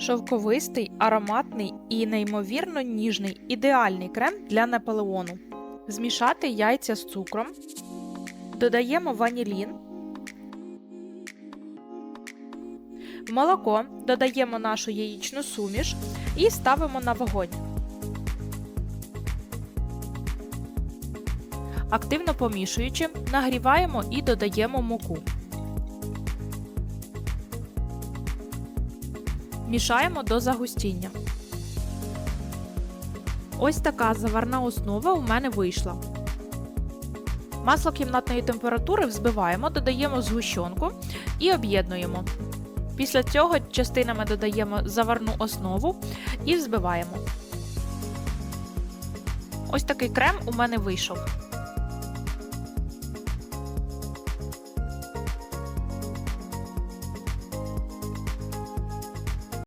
Шовковистий, ароматний і неймовірно ніжний ідеальний крем для Наполеону. Змішати яйця з цукром. Додаємо ванілін. В молоко додаємо нашу яєчну суміш і ставимо на вогонь. Активно помішуючи, нагріваємо і додаємо муку. Мішаємо до загустіння. Ось така заварна основа у мене вийшла. Масло кімнатної температури взбиваємо, додаємо згущенку і об'єднуємо. Після цього частинами додаємо заварну основу і взбиваємо. Ось такий крем у мене вийшов.